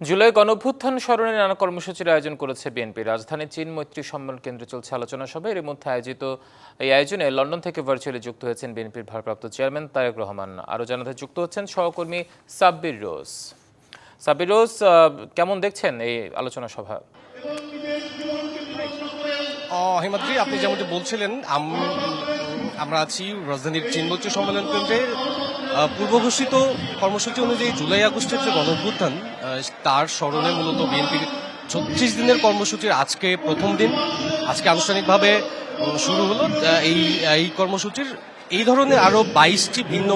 জুলাই গণঅভ্যুত্থান স্মরণে নানা কর্মসূচির আয়োজন করেছে বিএনপি। রাজধানীর চীন মৈত্রী সম্মেলন কেন্দ্রে চলছে আলোচনা সভা। এর মধ্যে আয়োজিত এই আয়োজনে লন্ডন থেকে ভার্চুয়ালি যুক্ত হয়েছেন বিএনপির ভারপ্রাপ্ত চেয়ারম্যান তারেক রহমান। আরও জানাতে যুক্ত হচ্ছেন সহকর্মী সাব্বির রোজ। সাব্বির রোজ কেমন দেখছেন এই আলোচনা সভা? হিমাদ্রি আপনি যেমনটি বলছিলেন আমরা আছি রাজধানীর চিনমৈত্রী সম্মেলন কেন্দ্রে। পূর্ব ঘোষিত কর্মসূচি অনুযায়ী জুলাই আগস্টের যে গণঅভ্যুত্থান আহ, তার স্মরণে মূলত বিএনপির ছত্রিশ দিনের কর্মসূচির আজকে প্রথম দিন। আজকে আনুষ্ঠানিকভাবে শুরু হলো। এই এই কর্মসূচির এই ধরনের আরও বাইশটি ভিন্ন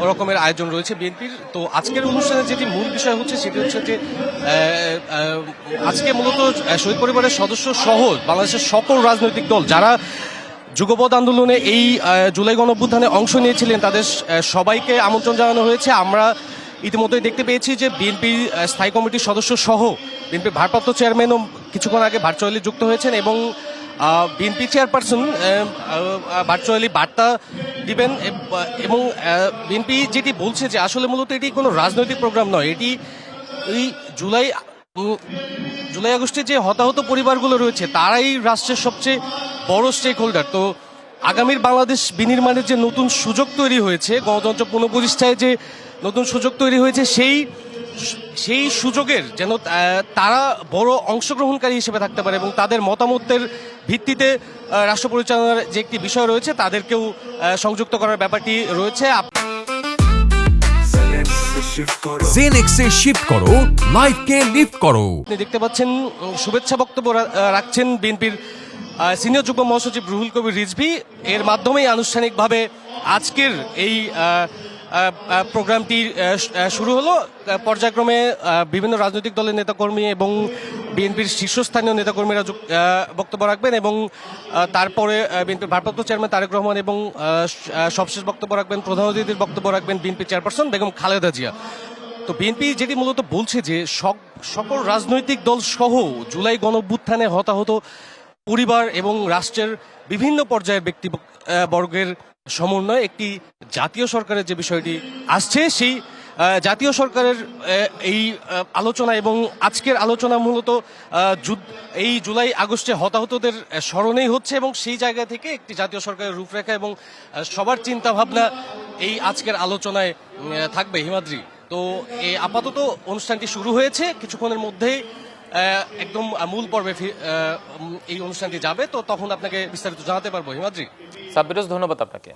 রকমের আয়োজন রয়েছে বিএনপির। তো আজকের অনুষ্ঠানে যেটি মূল বিষয় হচ্ছে সেটি হচ্ছে যে আজকে মূলত শহীদ পরিবারের সদস্য সহ বাংলাদেশের সকল রাজনৈতিক দল যারা যুগপৎ আন্দোলনে এই জুলাই গণঅভ্যুত্থানে অংশ নিয়েছিলেন তাদের সবাইকে আমন্ত্রণ জানানো হয়েছে। আমরা ইতিমধ্যে দেখতে পেয়েছি যে বিএনপি স্থায়ী কমিটির সদস্য সহ বিএনপির ভারপ্রাপ্ত চেয়ারম্যানও কিছুক্ষণ আগে ভার্চুয়ালি যুক্ত হয়েছেন এবং বিএনপি চেয়ারপারসন ভার্চুয়ালি বার্তা দিবেন। এবং বিএনপি যেটি বলছে যে আসলে মূলত এটি কোনো রাজনৈতিক প্রোগ্রাম নয়। এটি এই জুলাই জুলাই আগস্টে যে হতাহত পরিবারগুলো রয়েছে, তারাই রাষ্ট্রের সবচেয়ে বড় স্টেক হোল্ডার তো আগামীর বাংলাদেশ বিনির্মাণের যে নতুন সুযোগ তৈরি হয়েছে গণতন্ত্র পুনঃপ্রতিষ্ঠায় যে নতুন সুযোগ তৈরি হয়েছে সেই সেই সুযোগের যেন তারা বড় অংশগ্রহণকারী হিসেবে থাকতে পারে এবং তাদের মতামতের ভিত্তিতে রাষ্ট্র পরিচালনার যে একটি বিষয় রয়েছে তাদেরকেও সংযুক্ত করার ব্যাপারটি রয়েছে। জেনেক্সে শিফট করো লাইফকে লিফট করো। আপনি দেখতে পাচ্ছেন শুভেচ্ছা বক্তব্য রাখছেন বিএনপির সিনিয়র যুগ্ম মহাসচিব রুহুল কবির রিজভি, এর মাধ্যমেই আনুষ্ঠানিকভাবে আজকের এই প্রোগ্রামটি শুরু হলো। পর্যায়ক্রমে বিভিন্ন রাজনৈতিক দলের নেতাকর্মী এবং বিএনপির শীর্ষস্থানীয় নেতাকর্মীরা বক্তব্য রাখবেন এবং তারপরে বিএনপির ভারপ্রাপ্ত চেয়ারম্যান তারেক রহমান এবং সবশেষ বক্তব্য রাখবেন, প্রধান অতিথির বক্তব্য রাখবেন বিএনপি চেয়ারপারসন বেগম খালেদা জিয়া। তো বিএনপি যেটি মূলত বলছে যে, সক- সকল রাজনৈতিক দল সহ জুলাই গণভ্যুত্থানে হতাহত পরিবার এবং রাষ্ট্রের বিভিন্ন পর্যায়ের ব্যক্তি বর্গের সমন্বয়ে একটি জাতীয় সরকারের যে বিষয়টি আসছে, সেই জাতীয় সরকারের এই আলোচনা এবং আজকের আলোচনা মূলত এই জুলাই আগস্টে হতাহতদের স্মরণেই হচ্ছে এবং সেই জায়গা থেকে একটি জাতীয় সরকারের রূপরেখা এবং সবার চিন্তা ভাবনা এই আজকের আলোচনায় থাকবে। হিমাদ্রি, তো এই আপাতত অনুষ্ঠানটি শুরু হয়েছে। কিছুক্ষণের মধ্যেই একদম মূল পর্বে এই অনুষ্ঠানটি যাবে, তো তখন আপনাকে বিস্তারিত জানাতে পারব, হিমাদ্রি। সাব্বিরোজ, ধন্যবাদ আপনাকে।